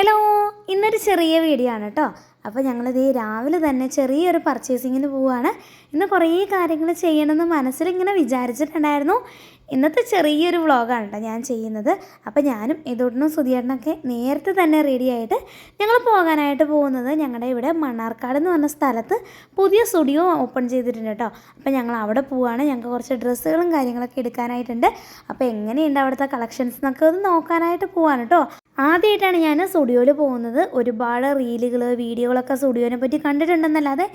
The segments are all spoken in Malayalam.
ഹലോ ഇന്നൊരു ചെറിയ വീഡിയോ ആണ് കേട്ടോ അപ്പോൾ ഞങ്ങളിത് രാവിലെ തന്നെ ചെറിയൊരു പർച്ചേസിങ്ങിന് പോവുകയാണ് ഇന്ന് കുറേ കാര്യങ്ങൾ ചെയ്യണമെന്ന് മനസ്സിലിങ്ങനെ വിചാരിച്ചിട്ടുണ്ടായിരുന്നു. ഇന്നത്തെ ചെറിയൊരു വ്ളോഗാണ് കേട്ടോ ഞാൻ ചെയ്യുന്നത്. അപ്പോൾ ഞാനും ഇതോട്ടിനും സുധിയേട്ടനൊക്കെ നേരത്തെ തന്നെ റെഡി ആയിട്ട് ഞങ്ങൾ പോകാനായിട്ട് പോകുന്നത് ഞങ്ങളുടെ ഇവിടെ മണ്ണാർക്കാട് എന്ന് പറഞ്ഞ സ്ഥലത്ത് പുതിയ സ്റ്റുഡിയോ ഓപ്പൺ ചെയ്തിട്ടുണ്ട് കേട്ടോ അപ്പോൾ ഞങ്ങൾ അവിടെ പോവുകയാണ് ഞങ്ങൾക്ക് കുറച്ച് ഡ്രസ്സുകളും കാര്യങ്ങളൊക്കെ എടുക്കാനായിട്ടുണ്ട്. അപ്പോൾ എങ്ങനെയുണ്ട് അവിടുത്തെ കളക്ഷൻസ് എന്നൊക്കെ ഒന്ന് നോക്കാനായിട്ട് പോവാണ് കേട്ടോ ആദ്യമായിട്ടാണ് ഞാൻ സ്റ്റുഡിയോയിൽ പോകുന്നത്. ഒരുപാട് റീലുകൾ വീഡിയോകളൊക്കെ സ്റ്റുഡിയോനെ പറ്റി കണ്ടിട്ടുണ്ടെന്നല്ലാതെ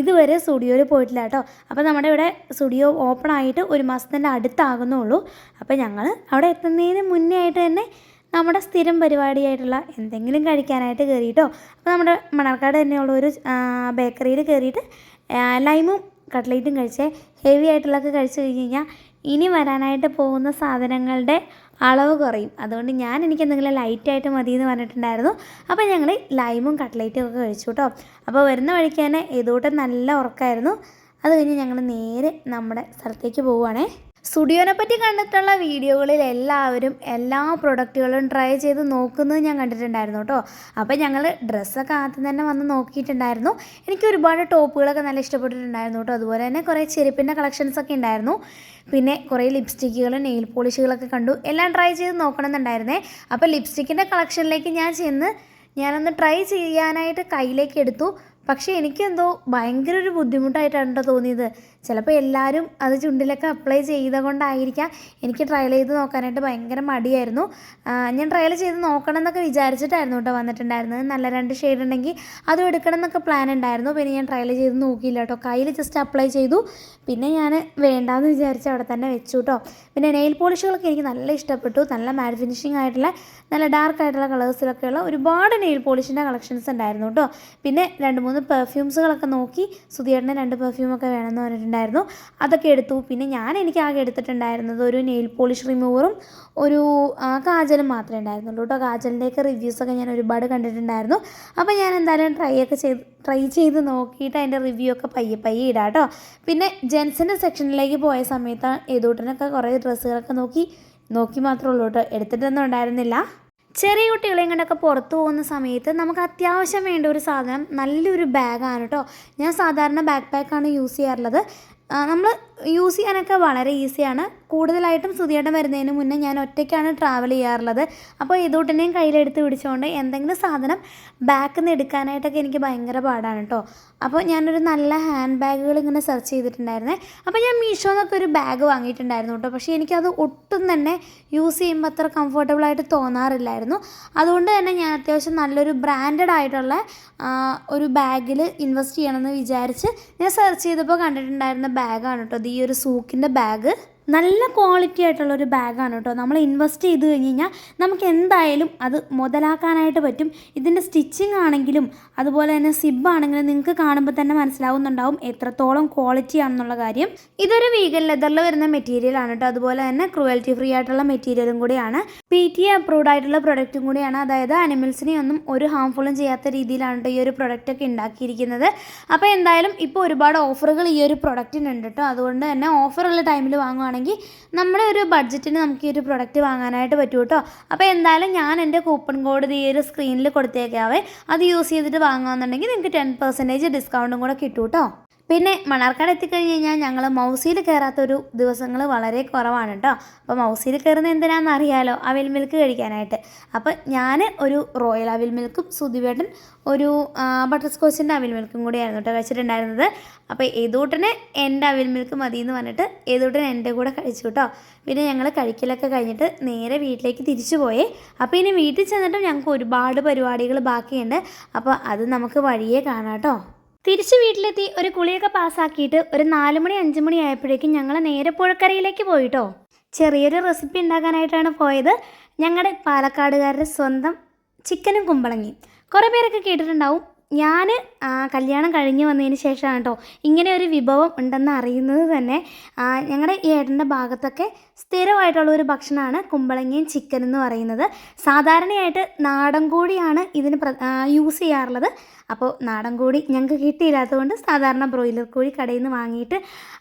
ഇതുവരെ സ്റ്റുഡിയോയിൽ പോയിട്ടില്ല കേട്ടോ. അപ്പോൾ നമ്മുടെ ഇവിടെ സ്റ്റുഡിയോ ഓപ്പൺ ആയിട്ട് ഒരു മാസത്തിന്റെ അടുത്താകുന്നുള്ളൂ. അപ്പോൾ ഞങ്ങൾ അവിടെ എത്തുന്നതിന് മുന്നേ ആയിട്ട് തന്നെ നമ്മുടെ സ്ഥിരം പരിപാടിയായിട്ടുള്ള എന്തെങ്കിലും കഴിക്കാനായിട്ട് കയറിയിട്ടോ. അപ്പോൾ നമ്മുടെ മണർക്കാട് തന്നെയുള്ള ഒരു ബേക്കറിയിൽ കയറിയിട്ട് ലൈമും കട്ട്ലേറ്റും കഴിച്ചേ ഹെവി ആയിട്ടുള്ളതൊക്കെ കഴിച്ച് കഴിഞ്ഞ് കഴിഞ്ഞാൽ ഇനി വരാനായിട്ട് പോകുന്ന സാധനങ്ങളുടെ അളവ് കുറയും. അതുകൊണ്ട് ഞാൻ എനിക്ക് എന്തെങ്കിലും ലൈറ്റായിട്ട് മതി എന്ന് പറഞ്ഞിട്ടുണ്ടായിരുന്നു അപ്പോൾ ഞങ്ങൾ ലൈമും കട്ട്ലേറ്റും ഒക്കെ കഴിച്ചു കേട്ടോ അപ്പോൾ വരുന്ന വഴിക്ക് തന്നെ ഏതോട്ടം നല്ല ഉറക്കമായിരുന്നു അത് കഴിഞ്ഞ് ഞങ്ങൾ നേരെ നമ്മുടെ സ്ഥലത്തേക്ക് പോവുകയാണേ സ്റ്റുഡിയോനെ പറ്റി കണ്ടിട്ടുള്ള വീഡിയോകളിൽ എല്ലാവരും എല്ലാ പ്രൊഡക്റ്റുകളും ട്രൈ ചെയ്ത് നോക്കുന്നത് ഞാൻ കണ്ടിട്ടുണ്ടായിരുന്നു കേട്ടോ. അപ്പോൾ ഞങ്ങൾ ഡ്രസ്സൊക്കെ ആദ്യം തന്നെ വന്ന് നോക്കിയിട്ടുണ്ടായിരുന്നു. എനിക്ക് ഒരുപാട് ടോപ്പുകളൊക്കെ നല്ല ഇഷ്ടപ്പെട്ടിട്ടുണ്ടായിരുന്നു കേട്ടോ. അതുപോലെ തന്നെ കുറേ ചെരുപ്പിന്റെ കളക്ഷൻസ് ഒക്കെ ഉണ്ടായിരുന്നു. പിന്നെ കുറേ ലിപ്സ്റ്റിക്കുകൾ നെയിൽ പോളിഷുകളൊക്കെ കണ്ടു. എല്ലാം ട്രൈ ചെയ്ത് നോക്കണമെന്നുണ്ടായിരുന്നേ. അപ്പോൾ ലിപ്സ്റ്റിക്കിന്റെ കളക്ഷനിലേക്ക് ഞാൻ ചെന്ന് ഞാനൊന്ന് ട്രൈ ചെയ്യാനായിട്ട് കയ്യിലേക്ക് എടുത്തു. പക്ഷേ എനിക്കെന്തോ ഭയങ്കര ഒരു ബുദ്ധിമുട്ടായിട്ടാണ് തോന്നിയത്. ചിലപ്പോൾ എല്ലാവരും അത് ചുണ്ടിലൊക്കെ അപ്ലൈ ചെയ്ത കൊണ്ടായിരിക്കാം എനിക്ക് ട്രയൽ ചെയ്ത് നോക്കാനായിട്ട് ഭയങ്കര മടിയായിരുന്നു. ഞാൻ ട്രയൽ ചെയ്ത് നോക്കണം എന്നൊക്കെ വിചാരിച്ചിട്ടായിരുന്നു കേട്ടോ വന്നിട്ടുണ്ടായിരുന്നത്. നല്ല രണ്ട് ഷെയ്ഡ് ഉണ്ടെങ്കിൽ അതും എടുക്കണം എന്നൊക്കെ പ്ലാൻ ഉണ്ടായിരുന്നു. പിന്നെ ഞാൻ ട്രയൽ ചെയ്ത് നോക്കിയില്ല കേട്ടോ. കയ്യിൽ ജസ്റ്റ് അപ്ലൈ ചെയ്തു. പിന്നെ ഞാൻ വേണ്ടാന്ന് വിചാരിച്ച് അവിടെ തന്നെ വെച്ചു കേട്ടോ. പിന്നെ നെയിൽ പോളിഷുകളൊക്കെ എനിക്ക് നല്ല ഇഷ്ടപ്പെട്ടു. നല്ല മാറ്റ് ഫിനിഷിംഗ് ആയിട്ടുള്ള നല്ല ഡാർക്ക് ആയിട്ടുള്ള കളേഴ്സിലൊക്കെയുള്ള ഒരുപാട് നെയിൽ പോളിഷിന്റെ കളക്ഷൻസ് ഉണ്ടായിരുന്നു കേട്ടോ. പിന്നെ രണ്ട് മൂന്ന് പെർഫ്യൂംസുകളൊക്കെ നോക്കി സുധിയേട്ടന് രണ്ട് പെർഫ്യൂമൊക്കെ വേണമെന്ന് പറഞ്ഞിട്ടുണ്ടായിരുന്നു. അതൊക്കെ എടുത്തു. പിന്നെ ഞാൻ എനിക്ക് ആകെ എടുത്തിട്ടുണ്ടായിരുന്നത് ഒരു നെയിൽ പോളിഷ് റിമൂവറും ഒരു കാജലും മാത്രമേ ഉണ്ടായിരുന്നുള്ളൂ കേട്ടോ. കാജലിന്റെയൊക്കെ റിവ്യൂസൊക്കെ ഞാൻ ഒരുപാട് കണ്ടിട്ടുണ്ടായിരുന്നു. അപ്പോൾ ഞാൻ എന്തായാലും ട്രൈ ഒക്കെ ചെയ്ത് ട്രൈ ചെയ്ത് നോക്കിയിട്ട് അതിന്റെ റിവ്യൂ ഒക്കെ പയ്യെ പയ്യെ ഇടാം കേട്ടോ. പിന്നെ ജെൻസിന്റെ സെക്ഷനിലേക്ക് പോയ സമയത്ത് ഏതൂട്ടനൊക്കെ കുറേ ഡ്രസ്സുകളൊക്കെ നോക്കി നോക്കി മാത്രമേ ഉള്ളൂ കേട്ടോ. എടുത്തിട്ടൊന്നും ഉണ്ടായിരുന്നില്ല. ചെറിയ കുട്ടികളെയും കണ്ടൊക്കെ പുറത്ത് പോകുന്ന സമയത്ത് നമുക്ക് അത്യാവശ്യം വേണ്ട ഒരു സാധനം നല്ലൊരു ബാഗാണ് കേട്ടോ ഞാൻ സാധാരണ ബാക്ക് പാക്കാണ് യൂസ് ചെയ്യാറുള്ളത്. നമ്മൾ യൂസ് ചെയ്യാനൊക്കെ വളരെ ഈസിയാണ് കൂടുതലായിട്ടും സുതിയേട്ടൻ വരുന്നതിന് മുന്നേ ഞാൻ ഒറ്റയ്ക്കാണ് ട്രാവൽ ചെയ്യാറുള്ളത്. അപ്പോൾ ഇതോട്ടിനെയും കയ്യിലെടുത്ത് പിടിച്ചുകൊണ്ട് എന്തെങ്കിലും സാധനം ബാക്കിൽ നിന്ന് എടുക്കാനായിട്ടൊക്കെ എനിക്ക് ഭയങ്കര പാടാണ് കേട്ടോ അപ്പോൾ ഞാനൊരു നല്ല ഹാൻഡ് ബാഗുകൾ ഇങ്ങനെ സെർച്ച് ചെയ്തിട്ടുണ്ടായിരുന്നേ. അപ്പോൾ ഞാൻ മീഷോന്നൊക്കെ ഒരു ബാഗ് വാങ്ങിയിട്ടുണ്ടായിരുന്നു കേട്ടോ പക്ഷേ എനിക്കത് ഒട്ടും തന്നെ യൂസ് ചെയ്യുമ്പോൾ അത്ര കംഫർട്ടബിൾ ആയിട്ട് തോന്നാറില്ലായിരുന്നു. അതുകൊണ്ട് തന്നെ ഞാൻ അത്യാവശ്യം നല്ലൊരു ബ്രാൻഡഡ് ആയിട്ടുള്ള ഒരു ബാഗിൽ ഇൻവെസ്റ്റ് ചെയ്യണമെന്ന് വിചാരിച്ച് ഞാൻ സെർച്ച് ചെയ്തപ്പോൾ കണ്ടിട്ടുണ്ടായിരുന്ന ബാഗാണ് കേട്ടോ ഈ ഒരു സൂക്കിന്റെ ബാഗ് നല്ല ക്വാളിറ്റി ആയിട്ടുള്ള ഒരു ബാഗാണ് കേട്ടോ. നമ്മൾ ഇൻവെസ്റ്റ് ചെയ്ത് കഴിഞ്ഞ് കഴിഞ്ഞാൽ നമുക്ക് എന്തായാലും അത് മുതലാക്കാനായിട്ട് പറ്റും. ഇതിന്റെ സ്റ്റിച്ചിങ് ആണെങ്കിലും അതുപോലെ തന്നെ സിബ് ആണെങ്കിലും നിങ്ങൾക്ക് കാണുമ്പോൾ തന്നെ മനസ്സിലാവുന്നുണ്ടാവും എത്രത്തോളം ക്വാളിറ്റി ആണെന്നുള്ള കാര്യം. ഇതൊരു വീഗൻ ലെതറിൽ വരുന്ന മെറ്റീരിയൽ ആണ് കേട്ടോ. അതുപോലെ തന്നെ ക്രുവൽറ്റി ഫ്രീ ആയിട്ടുള്ള മെറ്റീരിയലും കൂടിയാണ്. പി ടി അപ്രൂവ്ഡ് ആയിട്ടുള്ള പ്രൊഡക്റ്റും കൂടിയാണ്. അതായത് അനിമൽസിനെ ഒന്നും ഒരു ഹാംഫുള്ളും ചെയ്യാത്ത രീതിയിലാണ് ഈ ഒരു പ്രൊഡക്റ്റ് ഒക്കെ ഉണ്ടാക്കിയിരിക്കുന്നത്. അപ്പോൾ എന്തായാലും ഇപ്പോൾ ഒരുപാട് ഓഫറുകൾ ഈ ഒരു പ്രൊഡക്റ്റിനുണ്ട് കേട്ടോ. അതുകൊണ്ട് തന്നെ ഓഫറുള്ള ടൈമിൽ വാങ്ങുവാണെങ്കിൽ നമ്മുടെ ഒരു ബഡ്ജറ്റിന് നമുക്ക് ഈ ഒരു പ്രൊഡക്റ്റ് വാങ്ങാനായിട്ട് പറ്റും കേട്ടോ. അപ്പോൾ എന്തായാലും ഞാൻ എന്റെ കൂപ്പൺ കോഡ് ഈ ഒരു സ്ക്രീനിൽ കൊടുത്തേക്കാവേ അത് യൂസ് ചെയ്തിട്ട് വാങ്ങുകയെന്നുണ്ടെങ്കിൽ നിങ്ങൾക്ക് ടെൻ പെർസെന്റേജ് ഡിസ്കൗണ്ടും കൂടെ കിട്ടും കേട്ടോ. പിന്നെ മണാർക്കാട് എത്തിക്കഴിഞ്ഞ് കഴിഞ്ഞാൽ ഞങ്ങൾ മൗസിയിൽ കയറാത്തൊരു ദിവസങ്ങൾ വളരെ കുറവാണ് കേട്ടോ. അപ്പോൾ മൗസിയിൽ കയറുന്നത് എന്തിനാണെന്ന് അറിയാലോ? അവിൽ മിൽക്ക് കഴിക്കാനായിട്ട്. അപ്പോൾ ഞാൻ ഒരു റോയൽ അവിൽ മിൽക്കും സുധിവേട്ടൻ ഒരു ബട്ടർ സ്കോച്ചിന്റെ അവിൽ മിൽക്കും കൂടിയായിരുന്നു കേട്ടോ കഴിച്ചിട്ടുണ്ടായിരുന്നത്. അപ്പോൾ ഏതൂട്ടന് എന്റെ അവിൽ മിൽക്ക് മതി എന്ന് പറഞ്ഞിട്ട് ഏതൂട്ടൻ എന്റെ കൂടെ കഴിച്ചു കേട്ടോ. പിന്നെ ഞങ്ങൾ കഴിക്കലൊക്കെ കഴിഞ്ഞിട്ട് നേരെ വീട്ടിലേക്ക് തിരിച്ചു പോയേ. അപ്പോൾ ഇനി വീട്ടിൽ ചെന്നിട്ടും ഞങ്ങൾക്ക് ഒരുപാട് പരിപാടികൾ ബാക്കിയുണ്ട്. അപ്പോൾ അത് നമുക്ക് വഴിയേ കാണാം കേട്ടോ. തിരിച്ച് വീട്ടിലെത്തി ഒരു കുളിയൊക്കെ പാസ്സാക്കിയിട്ട് ഒരു നാല് മണി അഞ്ച് മണി ആയപ്പോഴേക്കും ഞങ്ങൾ നേരെ പുഴക്കരയിലേക്ക് പോയിട്ടോ. ചെറിയൊരു റെസിപ്പി ഉണ്ടാക്കാനായിട്ടാണ് പോയത്. ഞങ്ങളുടെ പാലക്കാടുകാരുടെ സ്വന്തം ചിക്കനും കുമ്പളങ്ങി കുറേ പേരൊക്കെ കേട്ടിട്ടുണ്ടാവും. ഞാൻ കല്യാണം കഴിഞ്ഞ് വന്നതിന് ശേഷമാണ് കേട്ടോ ഇങ്ങനെ ഒരു വിഭവം ഉണ്ടെന്ന് അറിയുന്നത് തന്നെ. ഞങ്ങളുടെ ഈ ഏട്ടന്റെ ഭാഗത്തൊക്കെ സ്ഥിരമായിട്ടുള്ള ഒരു ഭക്ഷണമാണ് കുമ്പളങ്ങയും ചിക്കൻ എന്ന് പറയുന്നത്. സാധാരണയായിട്ട് നാടൻ കോഴിയാണ് ഇതിന് യൂസ് ചെയ്യാറുള്ളത്. അപ്പോൾ നാടൻ കോഴി ഞങ്ങൾക്ക് കിട്ടിയില്ലാത്തതുകൊണ്ട് സാധാരണ ബ്രോയിലർ കോഴി കടയിൽ നിന്ന് വാങ്ങിയിട്ട്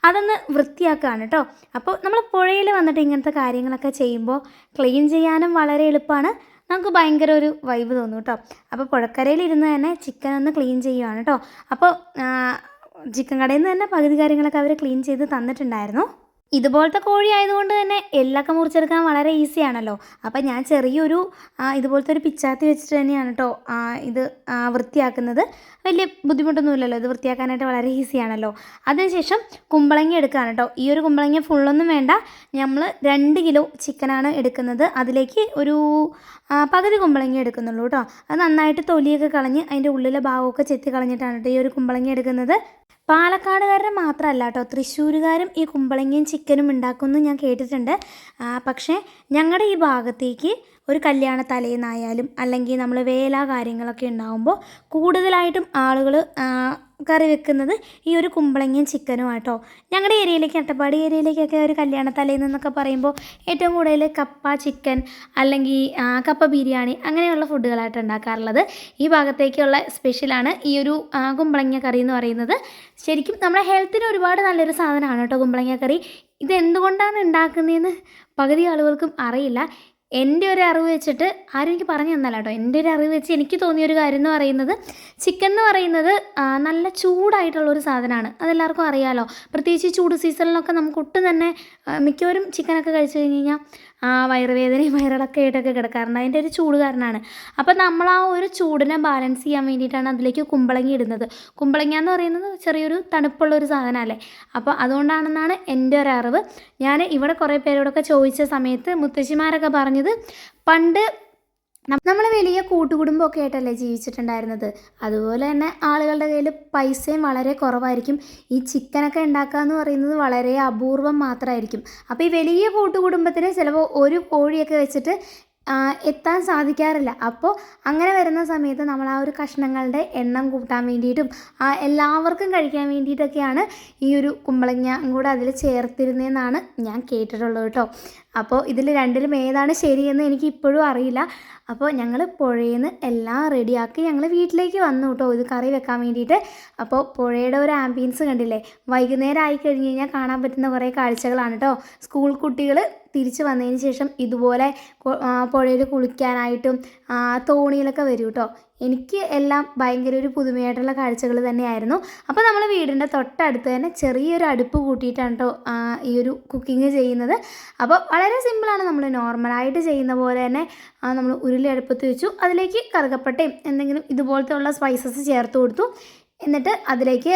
അതൊന്ന് വൃത്തിയാക്കുകയാണ് കേട്ടോ അപ്പോൾ നമ്മൾ പുഴയിൽ വന്നിട്ട് ഇങ്ങനത്തെ കാര്യങ്ങളൊക്കെ ചെയ്യുമ്പോൾ ക്ലീൻ ചെയ്യാനും വളരെ എളുപ്പമാണ് നമുക്ക് ഭയങ്കര ഒരു വൈബ് തോന്നും കേട്ടോ. അപ്പോൾ പുഴക്കരയിൽ ഇരുന്ന് തന്നെ ചിക്കൻ ഒന്ന് ക്ലീൻ ചെയ്യുവാണ് കേട്ടോ. അപ്പോൾ ചിക്കൻ കടയിൽ നിന്ന് തന്നെ പകുതി കാര്യങ്ങളൊക്കെ അവർ ക്ലീൻ ചെയ്ത് തന്നിട്ടുണ്ടായിരുന്നു. ഇതുപോലത്തെ കോഴി ആയതുകൊണ്ട് തന്നെ എല്ലൊക്കെ മുറിച്ചെടുക്കാൻ വളരെ ഈസിയാണല്ലോ ആണല്ലോ. അപ്പം ഞാൻ ചെറിയൊരു ഇതുപോലത്തെ ഒരു പിച്ചാത്തി വെച്ചിട്ട് തന്നെയാണ് കേട്ടോ ഇത് വൃത്തിയാക്കുന്നത്. വലിയ ബുദ്ധിമുട്ടൊന്നുമില്ലല്ലോ ഇത് വൃത്തിയാക്കാനായിട്ട് വളരെ ഈസിയാണല്ലോ അതിനുശേഷം കുമ്പളങ്ങ എടുക്കുകയാണ് കേട്ടോ ഈ ഒരു കുമ്പളങ്ങ ഫുള്ളൊന്നും വേണ്ട. നമ്മൾ രണ്ട് കിലോ ചിക്കനാണ് എടുക്കുന്നത്. അതിലേക്ക് ഒരു പകുതി കുമ്പളങ്ങ എടുക്കുന്നുള്ളൂ കേട്ടോ അത് നന്നായിട്ട് തൊലിയൊക്കെ കളഞ്ഞ് അതിന്റെ ഉള്ളിലെ ഭാഗമൊക്കെ ചെത്തി കളഞ്ഞിട്ടാണ് കേട്ടോ ഈ ഒരു കുമ്പളങ്ങ എടുക്കുന്നത്. പാലക്കാടുകാരുടെ മാത്രമല്ല കേട്ടോ. തൃശ്ശൂരുകാരും ഈ കുമ്പളങ്ങയും ചിക്കനും ഉണ്ടാക്കുമെന്ന് ഞാൻ കേട്ടിട്ടുണ്ട്. പക്ഷേ ഞങ്ങളുടെ ഈ ഭാഗത്തേക്ക് ഒരു കല്യാണ തലേന്നായാലും അല്ലെങ്കിൽ നമ്മൾ വേല കാര്യങ്ങളൊക്കെ ഉണ്ടാകുമ്പോൾ കൂടുതലായിട്ടും ആളുകൾ കറി വെക്കുന്നത് ഈ ഒരു കുമ്പളങ്ങയും ചിക്കനും ആട്ടോ. ഞങ്ങളുടെ ഏരിയയിലേക്ക് അട്ടപ്പാടി ഏരിയയിലേക്കൊക്കെ ഒരു കല്യാണ തലേന്ന് എന്നൊക്കെ പറയുമ്പോൾ ഏറ്റവും കൂടുതൽ കപ്പ ചിക്കൻ അല്ലെങ്കിൽ കപ്പ ബിരിയാണി അങ്ങനെയുള്ള ഫുഡുകളായിട്ട് ഉണ്ടാക്കാറുള്ളത്. ഈ ഭാഗത്തേക്കുള്ള സ്പെഷ്യലാണ് ഈ ഒരു കുമ്പളങ്ങ കറി എന്ന് പറയുന്നത്. ശരിക്കും നമ്മുടെ ഹെൽത്തിന് ഒരുപാട് നല്ലൊരു സാധനമാണ് കേട്ടോ കുമ്പളങ്ങ കറി. ഇതെന്തുകൊണ്ടാണ് ഉണ്ടാക്കുന്നതെന്ന് പകുതി ആളുകൾക്കും അറിയില്ല. എന്റെ ഒരു അറിവ് വെച്ചിട്ട് ആരും എനിക്ക് പറഞ്ഞു തന്നല്ല കേട്ടോ. എന്റെ ഒരു അറിവ് വെച്ച് എനിക്ക് തോന്നിയ ഒരു കാര്യം എന്ന് പറയുന്നത് ചിക്കൻ എന്ന് പറയുന്നത് നല്ല ചൂടായിട്ടുള്ള ഒരു സാധനമാണ്. അതെല്ലാവർക്കും അറിയാമല്ലോ പ്രത്യേകിച്ച് ചൂട് സീസണിലൊക്കെ നമുക്ക് ഒട്ടും തന്നെ മിക്കവരും ചിക്കനൊക്കെ കഴിച്ചു കഴിഞ്ഞ് കഴിഞ്ഞാൽ വയറുവേദനയും വയറിളക്കം ആയിട്ടൊക്കെ കിടക്കാറുണ്ട്. അതിന്റെ ഒരു ചൂട് കാരണമാണ്. അപ്പോൾ നമ്മൾ ആ ഒരു ചൂടിനെ ബാലൻസ് ചെയ്യാൻ വേണ്ടിയിട്ടാണ് അതിലേക്ക് കുമ്പളങ്ങി ഇടുന്നത്. കുമ്പളങ്ങ എന്ന് പറയുന്നത് ചെറിയൊരു തണുപ്പുള്ള ഒരു സാധനമല്ലേ? അപ്പോൾ അതുകൊണ്ടാണെന്നാണ് എന്റെ ഒരു അറിവ്. ഞാൻ ഇവിടെ കുറേ പേരോടൊക്കെ ചോദിച്ച സമയത്ത് മുത്തശ്ശിമാരൊക്കെ പറഞ്ഞത് പണ്ട് നമ്മൾ വലിയ കൂട്ടുകുടുംബമൊക്കെ ആയിട്ടല്ലേ ജീവിച്ചിട്ടുണ്ടായിരുന്നത്. അതുപോലെ തന്നെ ആളുകളുടെ കയ്യിൽ പൈസയും വളരെ കുറവായിരിക്കും. ഈ ചിക്കനൊക്കെ ഉണ്ടാക്കുക എന്ന് പറയുന്നത് വളരെ അപൂർവം മാത്രമായിരിക്കും അപ്പോൾ ഈ വലിയ കൂട്ടുകുടുംബത്തിന് ചിലപ്പോൾ ഒരു കോഴിയൊക്കെ വെച്ചിട്ട് എത്താൻ സാധിക്കാറില്ല. അപ്പോൾ അങ്ങനെ വരുന്ന സമയത്ത് നമ്മൾ ആ ഒരു കഷ്ണങ്ങളുടെ എണ്ണം കൂട്ടാൻ വേണ്ടിയിട്ടും എല്ലാവർക്കും കഴിക്കാൻ വേണ്ടിയിട്ടൊക്കെയാണ് ഈ ഒരു കുമ്പളങ്ങ കൂടെ അതിൽ ചേർത്തിരുന്നതെന്നാണ് ഞാൻ കേട്ടിട്ടുള്ളത് കേട്ടോ. അപ്പോൾ ഇതിൽ രണ്ടിലും ഏതാണ് ശരിയെന്ന് എനിക്ക് ഇപ്പോഴും അറിയില്ല. അപ്പോൾ ഞങ്ങൾ പുഴയിൽ നിന്ന് എല്ലാം റെഡിയാക്കി ഞങ്ങൾ വീട്ടിലേക്ക് വന്നു കേട്ടോ. ഇത് കറി വെക്കാൻ വേണ്ടിയിട്ട്. അപ്പോൾ പുഴയുടെ ഒരു ആംബിയൻസ് കണ്ടില്ലേ? വൈകുന്നേരം ആയി കഴിഞ്ഞ് കഴിഞ്ഞാൽ കാണാൻ പറ്റുന്ന കുറേ കാഴ്ചകളാണ് കേട്ടോ. സ്കൂൾ കുട്ടികൾ തിരിച്ച് വന്നതിന് ശേഷം ഇതുപോലെ പുഴയിൽ കുളിക്കാനായിട്ടും തോണിയിലൊക്കെ വരും കേട്ടോ. എനിക്ക് എല്ലാം ഭയങ്കര ഒരു പുതുമയായിട്ടുള്ള കാഴ്ചകൾ തന്നെയായിരുന്നു. അപ്പോൾ നമ്മൾ വീടിന്റെ തൊട്ടടുത്ത് തന്നെ ചെറിയൊരു അടുപ്പ് കൂട്ടിയിട്ടാണ് കേട്ടോ ഈ ഒരു കുക്കിംഗ് ചെയ്യുന്നത്. അപ്പോൾ വളരെ സിമ്പിളാണ് നമ്മൾ നോർമലായിട്ട് ചെയ്യുന്ന പോലെ തന്നെ നമ്മൾ ഉരുളി അടുപ്പത്ത് വെച്ചു. അതിലേക്ക് കറുകപ്പട്ടയും എന്തെങ്കിലും ഇതുപോലത്തെ ഉള്ള സ്പൈസസ് ചേർത്ത് കൊടുത്തു. എന്നിട്ട് അതിലേക്ക്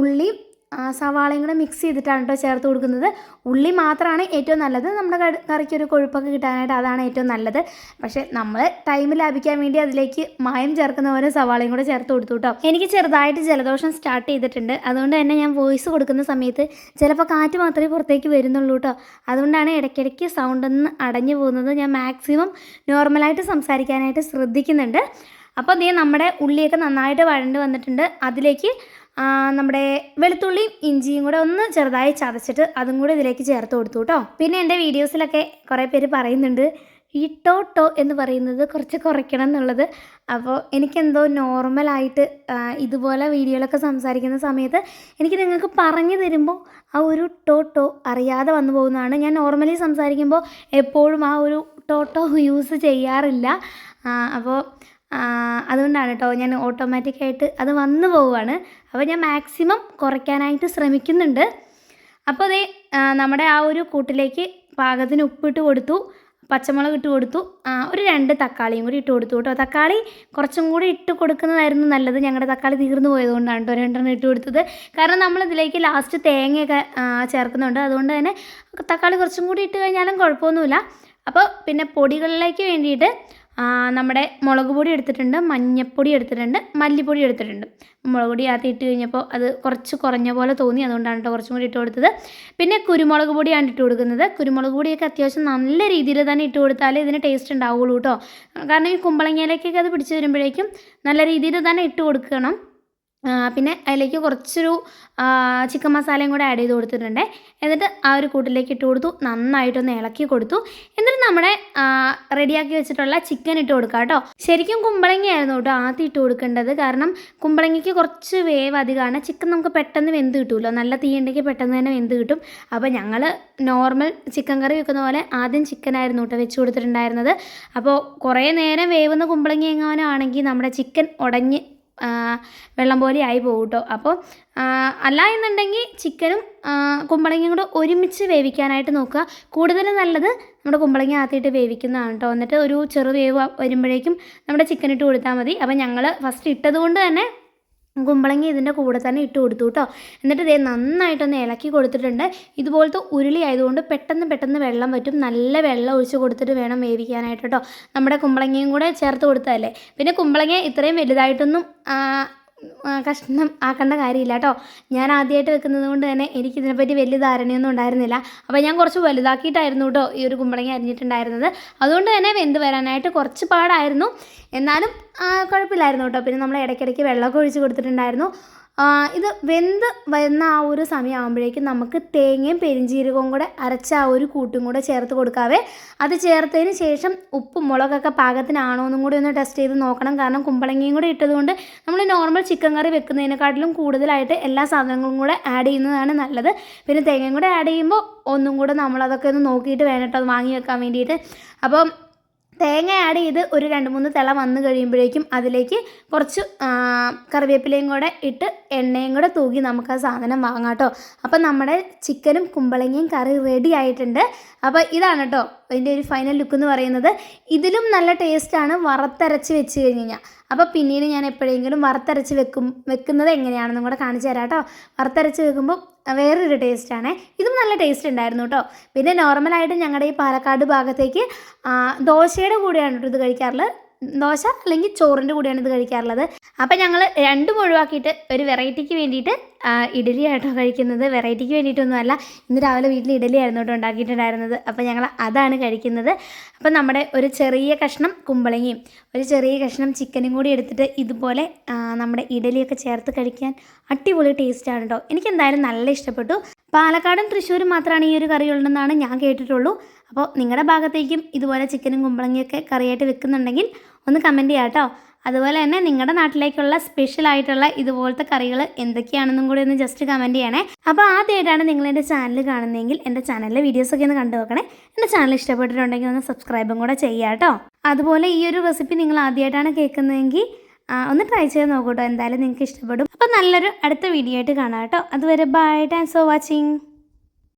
ഉള്ളി ഉള്ളിയും സവാളയും കൂടെ മിക്സ് ചെയ്തിട്ടാണ് കേട്ടോ ചേർത്ത് കൊടുക്കുന്നത്. ഉള്ളി മാത്രമാണ് ഏറ്റവും നല്ലത്. നമ്മുടെ കറി- കറിക്ക് ഒരു കൊഴുപ്പൊക്കെ കിട്ടാനായിട്ട് അതാണ് ഏറ്റവും നല്ലത്. പക്ഷേ നമ്മൾ ടൈം ലാഭിക്കാൻ വേണ്ടി അതിലേക്ക് മായം ചേർക്കുന്ന പോലെ സവാളയും കൂടെ ചേർത്ത് കൊടുത്തു കേട്ടോ എനിക്ക് ചെറുതായിട്ട് ജലദോഷം സ്റ്റാർട്ട് ചെയ്തിട്ടുണ്ട്. അതുകൊണ്ട് തന്നെ ഞാൻ വോയിസ് കൊടുക്കുന്ന സമയത്ത് ചിലപ്പോൾ കാറ്റ് മാത്രമേ പുറത്തേക്ക് വരുന്നുള്ളൂ കേട്ടോ അതുകൊണ്ടാണ് ഇടയ്ക്കിടയ്ക്ക് സൗണ്ട് ഒന്ന് അടഞ്ഞു പോകുന്നത്. ഞാൻ മാക്സിമം നോർമലായിട്ട് സംസാരിക്കാനായിട്ട് ശ്രദ്ധിക്കുന്നുണ്ട്. അപ്പോൾ ദേ നമ്മുടെ ഉള്ളിയൊക്കെ നന്നായിട്ട് വഴണ്ട് വന്നിട്ടുണ്ട്. അതിലേക്ക് നമ്മുടെ വെളുത്തുള്ളിയും ഇഞ്ചിയും കൂടെ ഒന്ന് ചെറുതായി ചതച്ചിട്ട് അതും കൂടെ ഇതിലേക്ക് ചേർത്ത് കൊടുത്തു കേട്ടോ. പിന്നെ എന്റെ വീഡിയോസിലൊക്കെ കുറേ പേര് പറയുന്നുണ്ട് ഈ ടോ ടോ എന്ന് പറയുന്നത് കുറച്ച് കുറയ്ക്കണം എന്നുള്ളത്. അപ്പോൾ എനിക്കെന്തോ നോർമലായിട്ട് ഇതുപോലെ വീഡിയോയിലൊക്കെ സംസാരിക്കുന്ന സമയത്ത് എനിക്ക് നിങ്ങൾക്ക് പറഞ്ഞു തരുമ്പോൾ ആ ഒരു ടോ ടോ അറിയാതെ വന്നു പോകുന്നതാണ്. ഞാൻ നോർമലി സംസാരിക്കുമ്പോൾ എപ്പോഴും ആ ഒരു ടോ ടോ യൂസ് ചെയ്യാറില്ല. അപ്പോൾ അതുകൊണ്ടാണ് കേട്ടോ ഞാൻ ഓട്ടോമാറ്റിക്കായിട്ട് അത് വന്നു പോവുകയാണ്. അപ്പോൾ ഞാൻ മാക്സിമം കുറയ്ക്കാനായിട്ട് ശ്രമിക്കുന്നുണ്ട്. അപ്പോൾ അതേ നമ്മുടെ ആ ഒരു കൂട്ടിലേക്ക് പാകത്തിന് ഉപ്പിട്ട് കൊടുത്തു പച്ചമുളക് ഇട്ട് കൊടുത്തു ഒരു രണ്ട് തക്കാളിയും കൂടി ഇട്ട് കൊടുത്തു കേട്ടോ. തക്കാളി കുറച്ചും കൂടി ഇട്ട് കൊടുക്കുന്നതായിരുന്നു നല്ലത്. ഞങ്ങളുടെ തക്കാളി തീർന്നു പോയതുകൊണ്ടാണ് കേട്ടോ രണ്ടെണ്ണം ഇട്ട് കൊടുത്തത്. കാരണം നമ്മൾ ഇതിലേക്ക് ലാസ്റ്റ് തേങ്ങയൊക്കെ ചേർക്കുന്നുണ്ട്. അതുകൊണ്ട് തന്നെ തക്കാളി കുറച്ചും കൂടി ഇട്ട് കഴിഞ്ഞാലും കുഴപ്പമൊന്നുമില്ല. അപ്പോൾ പിന്നെ പൊടികളിലേക്ക് വേണ്ടിയിട്ട് നമ്മുടെ മുളക് പൊടി എടുത്തിട്ടുണ്ട് മഞ്ഞൾപ്പൊടി എടുത്തിട്ടുണ്ട് മല്ലിപ്പൊടി എടുത്തിട്ടുണ്ട്. മുളക് പൊടി അകത്ത് ഇട്ട് കഴിഞ്ഞപ്പോൾ അത് കുറച്ച് കുറഞ്ഞ പോലെ തോന്നി അതുകൊണ്ടാണ് കേട്ടോ കുറച്ചും കൂടി ഇട്ട് കൊടുത്തത്. പിന്നെ കുരുമുളക് പൊടിയാണ് ഇട്ട് കൊടുക്കുന്നത്. കുരുമുളക് പൊടിയൊക്കെ അത്യാവശ്യം നല്ല രീതിയിൽ തന്നെ ഇട്ട് കൊടുത്താലേ ഇതിന് ടേസ്റ്റ് ഉണ്ടാവുള്ളൂ കേട്ടോ. കാരണം ഈ കുമ്പളങ്ങയിലേക്കൊക്കെ അത് പിടിച്ച് വരുമ്പോഴേക്കും നല്ല രീതിയിൽ തന്നെ ഇട്ട് കൊടുക്കണം. പിന്നെ അതിലേക്ക് കുറച്ചൊരു ചിക്കൻ മസാലയും കൂടെ ആഡ് ചെയ്ത് കൊടുത്തിട്ടുണ്ട്. എന്നിട്ട് ആ ഒരു കൂട്ടിലേക്ക് ഇട്ട് കൊടുത്തു. നന്നായിട്ടൊന്ന് ഇളക്കി കൊടുത്തു. എന്നിട്ട് നമ്മുടെ റെഡിയാക്കി വെച്ചിട്ടുള്ള ചിക്കൻ ഇട്ട് കൊടുക്കുക കേട്ടോ. ശരിക്കും കുമ്പളങ്ങയായിരുന്നു കേട്ടോ ആദ്യം ഇട്ട് കൊടുക്കേണ്ടത്. കാരണം കുമ്പളങ്ങയ്ക്ക് കുറച്ച് വേവ് അധികമാണ്. ചിക്കൻ നമുക്ക് പെട്ടെന്ന് വെന്ത് കിട്ടുമല്ലോ നല്ല തീ ഉണ്ടെങ്കിൽ പെട്ടെന്ന് തന്നെ വെന്ത് കിട്ടും. അപ്പോൾ ഞങ്ങൾ നോർമൽ ചിക്കൻ കറി വെക്കുന്ന പോലെ ആദ്യം ചിക്കനായിരുന്നു കേട്ടോ വെച്ച് കൊടുത്തിട്ടുണ്ടായിരുന്നത്. അപ്പോൾ കുറേ നേരം വേവുന്ന കുമ്പളങ്ങി എങ്ങാനും ആണെങ്കിൽ നമ്മുടെ ചിക്കൻ ഉടഞ്ഞ് വെള്ളം പോലെ ആയി പോകും കേട്ടോ അപ്പോൾ അല്ല എന്നുണ്ടെങ്കിൽ ചിക്കനും കുമ്പളങ്ങയും കൂടെ ഒരുമിച്ച് വേവിക്കാനായിട്ട് നോക്കുക. കൂടുതൽ നല്ലത് നമ്മുടെ കുമ്പളങ്ങ ആത്തിയിട്ട് വേവിക്കുന്നതാണ് കേട്ടോ എന്നിട്ട് ഒരു ചെറു വേവ് വരുമ്പോഴേക്കും നമ്മുടെ ചിക്കൻ ഇട്ട് കൊടുത്താൽ മതി. അപ്പോൾ ഞങ്ങൾ ഫസ്റ്റ് ഇട്ടത് കൊണ്ട് തന്നെ കുമ്പളങ്ങ ഇതിന്റെ കൂടെ തന്നെ ഇട്ട് കൊടുത്തു കേട്ടോ. എന്നിട്ട് ഇതേ നന്നായിട്ടൊന്ന് ഇളക്കി കൊടുത്തിട്ടുണ്ട്. ഇതുപോലത്തെ ഉരുളി ആയതുകൊണ്ട് പെട്ടെന്ന് പെട്ടെന്ന് വെള്ളം പറ്റും നല്ല വെള്ളം ഒഴിച്ച് കൊടുത്തിട്ട് വേണം വേവിക്കാനായിട്ട് കേട്ടോ. നമ്മുടെ കുമ്പളങ്ങയും കൂടെ ചേർത്ത് കൊടുത്തതല്ലേ പിന്നെ കുമ്പളങ്ങ ഇത്രയും വലുതായിട്ടൊന്നും കഷ്ണം ആക്കേണ്ട കാര്യമില്ല കേട്ടോ. ഞാൻ ആദ്യമായിട്ട് വെക്കുന്നത് കൊണ്ട് തന്നെ എനിക്കിതിനെപ്പറ്റി വലിയ ധാരണയൊന്നും ഉണ്ടായിരുന്നില്ല. അപ്പോൾ ഞാൻ കുറച്ച് വലുതാക്കിയിട്ടായിരുന്നു കേട്ടോ ഈ ഒരു കുമ്പളങ്ങി അരിഞ്ഞിട്ടുണ്ടായിരുന്നത്. അതുകൊണ്ട് തന്നെ വെന്ത് വരാനായിട്ട് കുറച്ച് പാടായിരുന്നു. എന്നാലും കുഴപ്പമില്ലായിരുന്നു കേട്ടോ. പിന്നെ നമ്മൾ ഇടയ്ക്കിടയ്ക്ക് വെള്ളമൊക്കെ ഒഴിച്ച് കൊടുത്തിട്ടുണ്ടായിരുന്നു. ഇത് വെന്ത് വരുന്ന ആ ഒരു സമയമാകുമ്പോഴേക്കും നമുക്ക് തേങ്ങയും പെരിഞ്ചീരകവും കൂടെ അരച്ച ആ ഒരു കൂട്ടും കൂടെ ചേർത്ത് കൊടുക്കാവേ. അത് ചേർത്തതിന് ശേഷം ഉപ്പും മുളകൊക്കെ പാകത്തിനാണോ എന്നും കൂടി ഒന്ന് ടെസ്റ്റ് ചെയ്ത് നോക്കണം. കാരണം കുമ്പളങ്ങയും കൂടെ ഇട്ടതുകൊണ്ട് നമ്മൾ നോർമൽ ചിക്കൻ കറി വെക്കുന്നതിനെക്കാട്ടിലും കൂടുതലായിട്ട് എല്ലാ സാധനങ്ങളും കൂടെ ആഡ് ചെയ്യുന്നതാണ് നല്ലത്. പിന്നെ തേങ്ങയും കൂടെ ആഡ് ചെയ്യുമ്പോൾ ഒന്നും കൂടെ നമ്മളതൊക്കെ ഒന്ന് നോക്കിയിട്ട് വേണം കേട്ടോ അത് വാങ്ങി വെക്കാൻ വേണ്ടിയിട്ട്. അപ്പം തേങ്ങ ആഡ് ചെയ്ത് ഒരു രണ്ട് മൂന്ന് തിള വന്ന് കഴിയുമ്പോഴേക്കും അതിലേക്ക് കുറച്ച് കറിവേപ്പിലയും കൂടെ ഇട്ട് എണ്ണയും കൂടെ തൂകി നമുക്ക് ആ സാധനം വാങ്ങാം കേട്ടോ. അപ്പം നമ്മുടെ ചിക്കനും കുമ്പളങ്ങയും കറി റെഡി ആയിട്ടുണ്ട്. അപ്പോൾ ഇതാണ് കേട്ടോ അതിന്റെ ഒരു ഫൈനൽ ലുക്ക് എന്ന് പറയുന്നത്. ഇതിലും നല്ല ടേസ്റ്റാണ് വറുത്തരച്ച് വെച്ച് കഴിഞ്ഞ് കഴിഞ്ഞാൽ അപ്പോൾ പിന്നീട് ഞാൻ എപ്പോഴെങ്കിലും വറുത്തരച്ച് വെക്കും വെക്കുന്നത് എങ്ങനെയാണെന്നും കൂടെ കാണിച്ചു തരാം കേട്ടോ. വറുത്തരച്ച് വെക്കുമ്പോൾ വേറൊരു ടേസ്റ്റാണ്. ഇതും നല്ല ടേസ്റ്റ് ഉണ്ടായിരുന്നു കേട്ടോ പിന്നെ നോർമലായിട്ട് ഞങ്ങളുടെ ഈ പാലക്കാട് ഭാഗത്തേക്ക് ദോശയുടെ കൂടെയാണ് കേട്ടോ ഇത് കഴിക്കാറുള്ളത്. ദോശ അല്ലെങ്കിൽ ചോറിന്റെ കൂടെയാണ് ഇത് കഴിക്കാറുള്ളത്. അപ്പം ഞങ്ങൾ രണ്ടും ഒഴിവാക്കിയിട്ട് ഒരു വെറൈറ്റിക്ക് വേണ്ടിയിട്ട് ഇഡലി ആയിട്ടോ കഴിക്കുന്നത്. വെറൈറ്റിക്ക് വേണ്ടിയിട്ടൊന്നുമല്ല. ഇന്ന് രാവിലെ വീട്ടിൽ ഇഡലി ആയിരുന്നു കേട്ടോ ഉണ്ടാക്കിയിട്ടുണ്ടായിരുന്നത്. അപ്പോൾ ഞങ്ങൾ അതാണ് കഴിക്കുന്നത്. അപ്പം നമ്മുടെ ഒരു ചെറിയ കഷ്ണം കുമ്പളങ്ങയും ഒരു ചെറിയ കഷ്ണം ചിക്കനും കൂടി എടുത്തിട്ട് ഇതുപോലെ നമ്മുടെ ഇഡലിയൊക്കെ ചേർത്ത് കഴിക്കാൻ അടിപൊളി ടേസ്റ്റാണ് കേട്ടോ. എനിക്ക് എന്തായാലും നല്ല ഇഷ്ടപ്പെട്ടു. പാലക്കാടും തൃശ്ശൂരും മാത്രമാണ് ഈ ഒരു കറി ഉള്ളതെന്നാണ് ഞാൻ കേട്ടിട്ടുള്ളൂ. അപ്പോൾ നിങ്ങളുടെ ഭാഗത്തേക്കും ഇതുപോലെ ചിക്കനും കുമ്പളങ്ങിയൊക്കെ കറിയായിട്ട് വെക്കുന്നുണ്ടെങ്കിൽ ഒന്ന് കമന്റ് ചെയ്യാം കേട്ടോ. അതുപോലെ തന്നെ നിങ്ങളുടെ നാട്ടിലേക്കുള്ള സ്പെഷ്യൽ ആയിട്ടുള്ള ഇതുപോലത്തെ കറികൾ എന്തൊക്കെയാണെന്നും കൂടി ഒന്ന് ജസ്റ്റ് കമന്റ് ചെയ്യണേ. അപ്പോൾ ആദ്യമായിട്ടാണ് നിങ്ങൾ എന്റെ ചാനൽ കാണുന്നതെങ്കിൽ എന്റെ ചാനലിലെ വീഡിയോസൊക്കെ ഒന്ന് കണ്ടു നോക്കണേ. എന്റെ ചാനൽ ഇഷ്ടപ്പെട്ടിട്ടുണ്ടെങ്കിൽ ഒന്ന് സബ്സ്ക്രൈബും കൂടെ ചെയ്യാം കേട്ടോ. അതുപോലെ ഈ ഒരു റെസിപ്പി നിങ്ങൾ ആദ്യമായിട്ടാണ് കേൾക്കുന്നതെങ്കിൽ ഒന്ന് ട്രൈ ചെയ്ത് നോക്കൂട്ടോ എന്തായാലും നിങ്ങൾക്ക് ഇഷ്ടപ്പെടും. അപ്പോൾ നല്ലൊരു അടുത്ത വീഡിയോ ആയിട്ട് കാണാം കേട്ടോ. അതുവരെ ബൈ താങ്ക്സ് ഫോർ വാച്ചിങ്